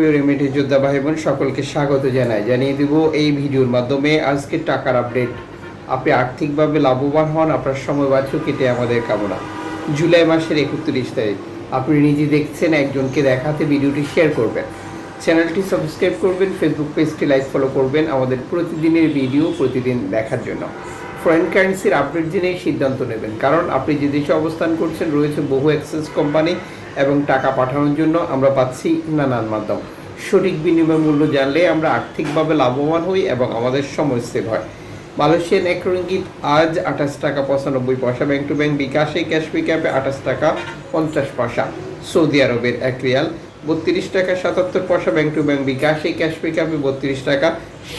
প্রিয় রেমিটি যোদ্ধা ভাই বোন সকলকে স্বাগত জানাই। জানিয়ে দিব এই ভিডিওর মাধ্যমে আজকে টাকার আপডেট। আপনি আর্থিকভাবে লাভবান হন, আপনার সময় বাঁচু কেটে আমাদের কামনা। জুলাই মাসের একত্রিশ তারিখ। আপনি নিজে দেখছেন, একজনকে দেখাতে ভিডিওটি শেয়ার করবেন। চ্যানেলটি সাবস্ক্রাইব করবেন ফেসবুক পেজটি লাইক ফলো করবেন আমাদের প্রতিদিনের ভিডিও প্রতিদিন দেখার জন্য। ফরেন কারেন্সির আপডেট জেনেই সিদ্ধান্ত নেবেন। কারণ আপনি যে দেশে অবস্থান করছেন, রয়েছে বহু এক্সচেঞ্জ কোম্পানি এবং টাকা পাঠানোর জন্য আমরা পাচ্ছি নানান মাধ্যম। সঠিক বিনিময় মূল্য জানলে আমরা আর্থিকভাবে লাভবান হই এবং আমাদের সময় সেভ হয়। মালয়েশিয়ান এক রিঙ্গিত আজ আঠাশ টাকা পঁচানব্বই পয়সা। ব্যাংক টু ব্যাংক বিকাশে ক্যাশ পিকআপে আঠাশ টাকা পঞ্চাশ পয়সা। সৌদি আরবের এক রিয়াল বত্রিশ টাকা সাতাত্তর পয়সা। ব্যাংক টু ব্যাংক বিকাশে ক্যাশ পিকআপে বত্রিশ টাকা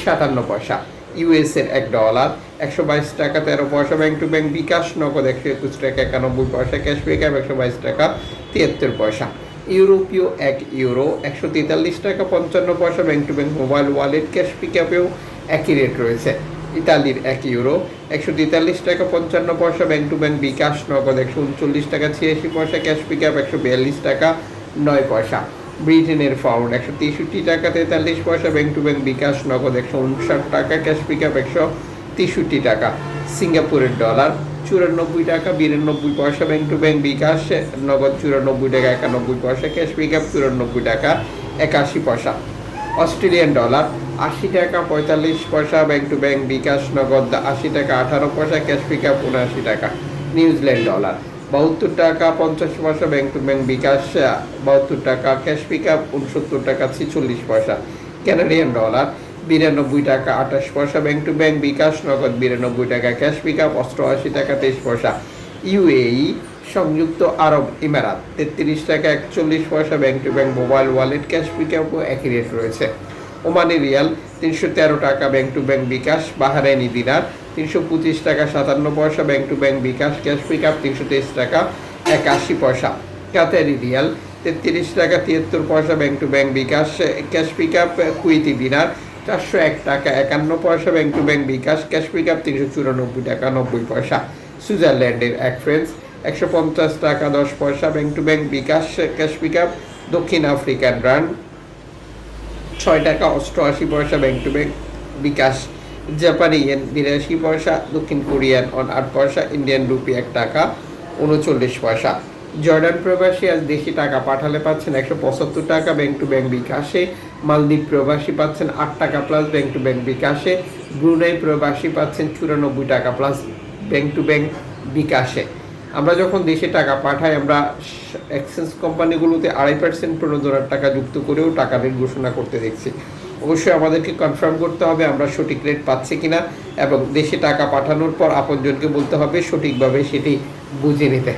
সাতান্ন পয়সা। ইউএসের এক ডলার একশো বাইশ টাকা তেরো পয়সা। ব্যাংক টু ব্যাংক বিকাশ নগদ একশো একুশ টাকা একানব্বই পয়সা। ক্যাশ পিকআপ একশো বাইশ টাকা তিয়াত্তর পয়সা। ইউরোপীয় এক ইউরো, একশো তেতাল্লিশ টাকা পঞ্চান্ন পয়সা, bank to bank mobile wallet, cash পিকআপেও একই রেট রয়েছে। ইতালির এক ইউরো, একশো তেতাল্লিশ টাকা পঞ্চান্ন পয়সা, ব্যাংক টু ব্যাংক বিকাশ নগদ, একশো উনচল্লিশ টাকা, ছিয়াশি পয়সা, ক্যাশ পিকআপ একশো বিয়াল্লিশ টাকা, নয় পয়সা। ব্রিটেনের পাউন্ড একশো তেষট্টি টাকা, তেতাল্লিশ পয়সা, ব্যাংক টু ব্যাংক বিকাশ নগদ, একশো উনষাট টাকা, ক্যাশ পিকআপ একশো তেষট্টি টাকা। সিঙ্গাপুরের ডলার চুরানব্বই টাকা, বিরানব্বই পয়সা ব্যাংক টু ব্যাংক বিকাশ, নগদ চুরানব্বই টাকা, একানব্বই পয়সা ক্যাশ পিকআপ চুরানব্বই টাকা, একাশি পয়সা। অস্ট্রেলিয়ান ডলার আশি টাকা, পঁয়তাল্লিশ পয়সা ব্যাংক টু ব্যাংক বিকাশ, নগদ আশি টাকা, আঠারো পয়সা ক্যাশ পিকআপ উনআশি টাকা। নিউজিল্যান্ড ডলার বাহাত্তর টাকা, পঞ্চাশ পয়সা ব্যাংক টু ব্যাংক বিকাশ, বাহাত্তর টাকা ক্যাশ পিকআপ উনসত্তর টাকা, ছিচল্লিশ পয়সা। ক্যানাডিয়ান ডলার বিরানব্বই টাকা, আঠাশ পয়সা, ব্যাংক টু ব্যাংক বিকাশ, নগদ বিরানব্বই টাকা, ক্যাশ পিকআপ, অষ্টআশি টাকা, তেইশ পয়সা। ইউএই, সংযুক্ত আরব ইমারাত, তেত্রিশ টাকা, একচল্লিশ পয়সা, bank to bank mobile wallet, cash পিকআপও একই রেট রয়েছে। ওমানি রিয়াল, তিনশো তেরো টাকা, bank to bank bKash, Bahraini dinar, তিনশো পঁচিশ টাকা, সাতান্ন পয়সা, bank to bank bKash, cash pickup, তিনশো তেইশ টাকা, একাশি পয়সা। কাতারি রিয়াল, তেত্রিশ টাকা, তিয়াত্তর পয়সা, bank to bank bKash, cash pickup Kuwaiti dinar চারশো এক টাকা, একান্ন পয়সা bank to bank bKash cash pickup তিনশো চুরানব্বই টাকা, নব্বই পয়সা। সুইজারল্যান্ডের এক ফ্রেন্স একশো পঞ্চাশ টাকা, দশ পয়সা bank to bank bKash cash pickup দক্ষিণ আফ্রিকান রান ছয় টাকা, অষ্টআশি পয়সা ব্যাংক টু ব্যাংক বিকাশ। জাপানি ইয়েন বিরাশি পয়সা, দক্ষিণ কোরিয়ান অন আট পয়সা, ইন্ডিয়ান রুপি এক টাকা, উনচল্লিশ পয়সা। জর্ডান প্রবাসী আজ দেশি টাকা পাঠালে পাচ্ছেন একশো পঁচাত্তর টাকা ব্যাংক টু ব্যাংক বিকাশে। মালদ্বীপ প্রবাসী পাচ্ছেন আট টাকা প্লাস ব্যাংক টু ব্যাংক বিকাশে। ব্রুনাই প্রবাসী পাচ্ছেন চুরানব্বই টাকা প্লাস ব্যাংক টু ব্যাংক বিকাশে। আমরা যখন দেশে টাকা পাঠাই, আমরা এক্সচেঞ্জ কোম্পানিগুলোতে আড়াই পার্সেন্ট প্রণোদনার টাকা যুক্ত করেও টাকা রেট ঘোষণা করতে দেখছি। অবশ্যই আমাদেরকে কনফার্ম করতে হবে আমরা সঠিক রেট পাচ্ছি কিনা এবং দেশে টাকা পাঠানোর পর আপনজনকে বলতে হবে সঠিকভাবে সেটি বুঝে নিতে।